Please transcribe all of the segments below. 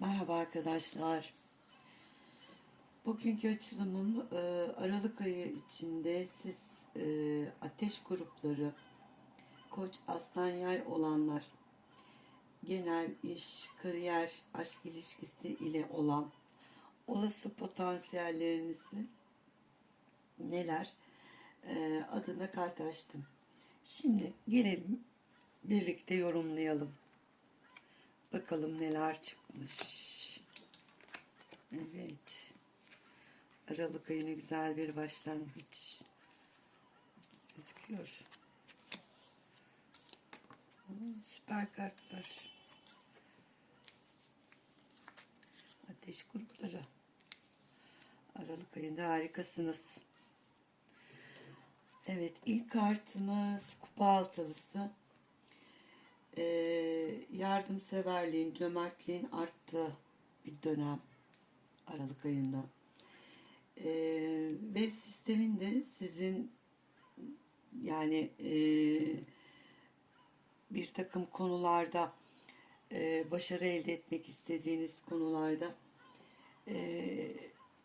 Merhaba arkadaşlar. Bugünkü açılımım e, Aralık ayı içinde siz e, ateş grupları, koç, aslan, yay olanlar, genel iş, kariyer, aşk ilişkisi ile olan olası potansiyellerinizi neler e, adına kart açtım. Şimdi gelelim birlikte yorumlayalım. Bakalım neler çıkmış. Evet. Aralık ayına güzel bir başlangıç gözüküyor. Aa, süper kartlar. Ateş grupları. Aralık ayında harikasınız. Evet ilk kartımız kupa altılısı e, yardımseverliğin, cömertliğin arttığı bir dönem Aralık ayında. E, ve sistemin de sizin yani e, bir takım konularda e, başarı elde etmek istediğiniz konularda e,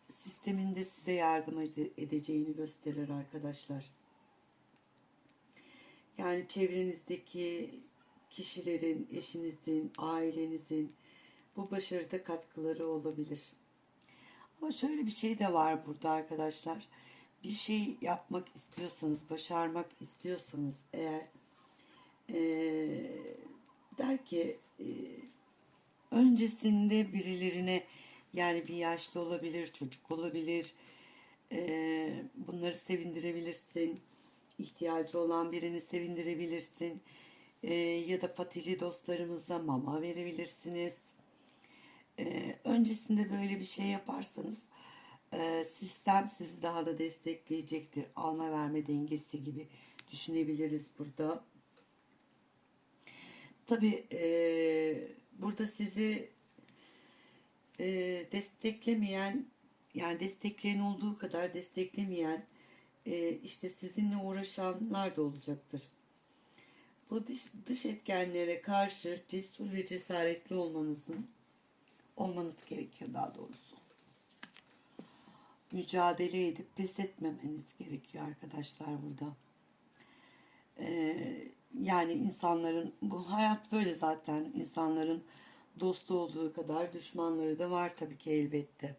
sistemin de size yardım ede- edeceğini gösterir arkadaşlar. Yani çevrenizdeki kişilerin, eşinizin, ailenizin bu başarıda katkıları olabilir. Ama şöyle bir şey de var burada arkadaşlar. Bir şey yapmak istiyorsanız, başarmak istiyorsanız eğer eee, der ki eee, öncesinde birilerine yani bir yaşlı olabilir, çocuk olabilir. eee, bunları sevindirebilirsin. İhtiyacı olan birini sevindirebilirsin. Eee, ya da patili dostlarımıza mama verebilirsiniz. Eee, öncesinde böyle bir şey yaparsanız eee, sistem sizi daha da destekleyecektir. Alma verme dengesi gibi düşünebiliriz burada. Tabi burada sizi e, desteklemeyen yani destekleyen olduğu kadar desteklemeyen e, işte sizinle uğraşanlar da olacaktır. Bu dış, dış etkenlere karşı cesur ve cesaretli olmanızın olmanız gerekiyor daha doğrusu. Mücadele edip pes etmemeniz gerekiyor arkadaşlar burada. Ee, yani insanların bu hayat böyle zaten insanların dostu olduğu kadar düşmanları da var tabii ki elbette.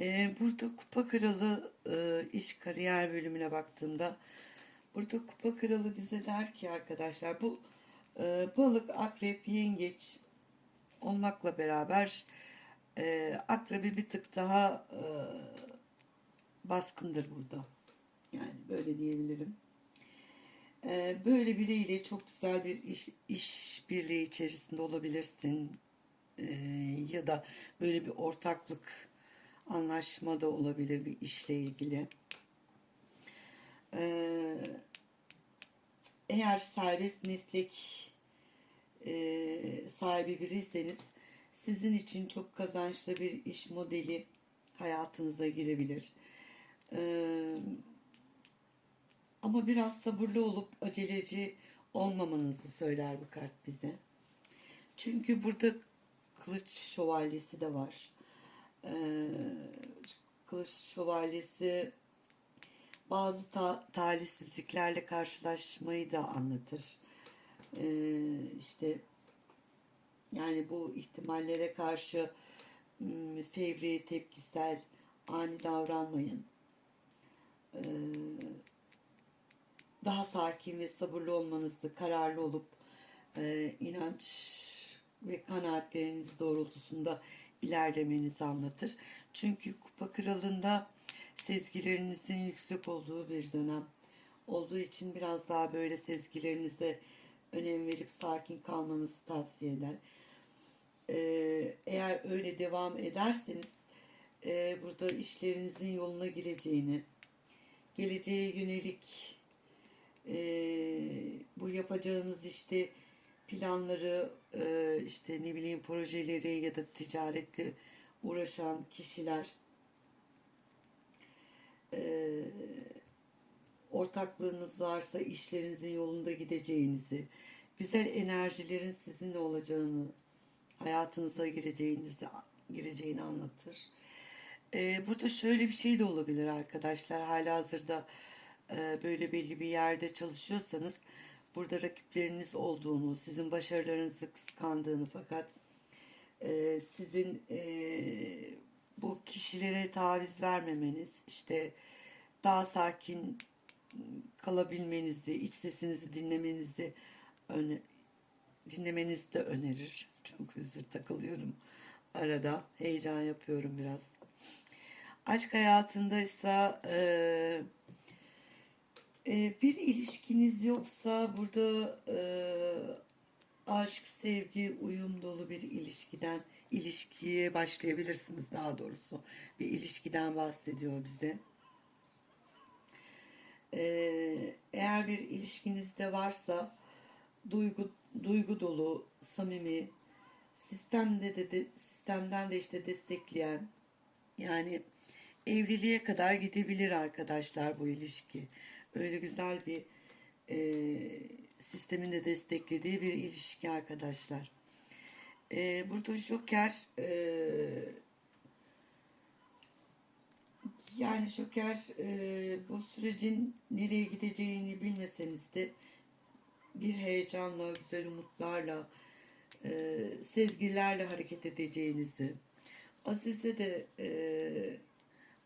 Ee, burada kupa kralı e, iş kariyer bölümüne baktığımda burada kupa kralı bize der ki arkadaşlar bu e, balık, akrep, yengeç olmakla beraber e, akrebi bir tık daha e, baskındır burada. Yani böyle diyebilirim. E, böyle biriyle çok güzel bir iş, iş birliği içerisinde olabilirsin. E, ya da böyle bir ortaklık anlaşma da olabilir bir işle ilgili. E, eğer serbest meslek e, sahibi biriyseniz sizin için çok kazançlı bir iş modeli hayatınıza girebilir. E, ama biraz sabırlı olup aceleci olmamanızı söyler bu kart bize. Çünkü burada kılıç şövalyesi de var. Ee, kılıç şövalyesi bazı ta- talihsizliklerle karşılaşmayı da anlatır. Ee, işte yani bu ihtimallere karşı m, fevri, tepkisel, ani davranmayın. Ee, daha sakin ve sabırlı olmanızı, kararlı olup e, inanç ve kanaatleriniz doğrultusunda ilerlemenizi anlatır. Çünkü Kupa Kralı'nda sezgilerinizin yüksek olduğu bir dönem olduğu için biraz daha böyle sezgilerinize önem verip sakin kalmanızı tavsiye eder. Ee, eğer öyle devam ederseniz e, burada işlerinizin yoluna gireceğini, geleceğe yönelik e, bu yapacağınız işte planları, e, işte ne bileyim projeleri ya da ticaretle uğraşan kişiler ortaklığınız varsa işlerinizin yolunda gideceğinizi, güzel enerjilerin sizinle olacağını hayatınıza gireceğinizi gireceğini anlatır. Burada şöyle bir şey de olabilir arkadaşlar. Halihazırda e, böyle belli bir yerde çalışıyorsanız burada rakipleriniz olduğunu, sizin başarılarınızı kıskandığını fakat sizin bu kişilere taviz vermemeniz, işte daha sakin kalabilmenizi, iç sesinizi dinlemenizi öne, dinlemenizi de önerir. Çok özür takılıyorum arada. Heyecan yapıyorum biraz. Aşk hayatındaysa e, e, bir ilişkiniz yoksa burada e, aşk, sevgi, uyum dolu bir ilişkiden ilişkiye başlayabilirsiniz daha doğrusu. Bir ilişkiden bahsediyor bize. Ee, eğer bir ilişkiniz de varsa duygu duygu dolu, samimi, sistemde de, de sistemden de işte destekleyen yani evliliğe kadar gidebilir arkadaşlar bu ilişki. Öyle güzel bir e, sistemin de desteklediği bir ilişki arkadaşlar. E, burada Joker e, yani Joker e, bu sürecin nereye gideceğini bilmeseniz de bir heyecanla, güzel umutlarla, e, sezgilerle hareket edeceğinizi, Azize de e,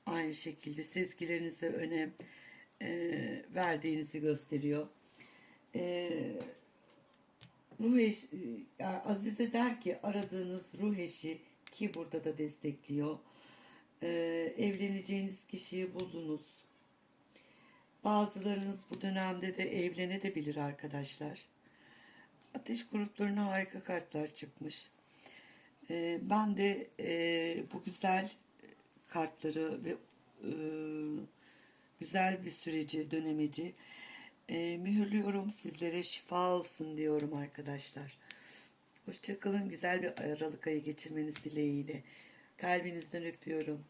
aynı şekilde sezgilerinize önem e, verdiğinizi gösteriyor. E, ruh eş, yani Azize der ki aradığınız ruh eşi ki burada da destekliyor. E, evleneceğiniz kişiyi buldunuz. Bazılarınız bu dönemde de evlenebilir arkadaşlar. Ateş gruplarına harika kartlar çıkmış. Ee, ben de e, bu güzel kartları ve e, güzel bir süreci, dönemeci e, mühürlüyorum. Sizlere şifa olsun diyorum arkadaşlar. Hoşçakalın. Güzel bir Aralık ayı geçirmeniz dileğiyle. Kalbinizden öpüyorum.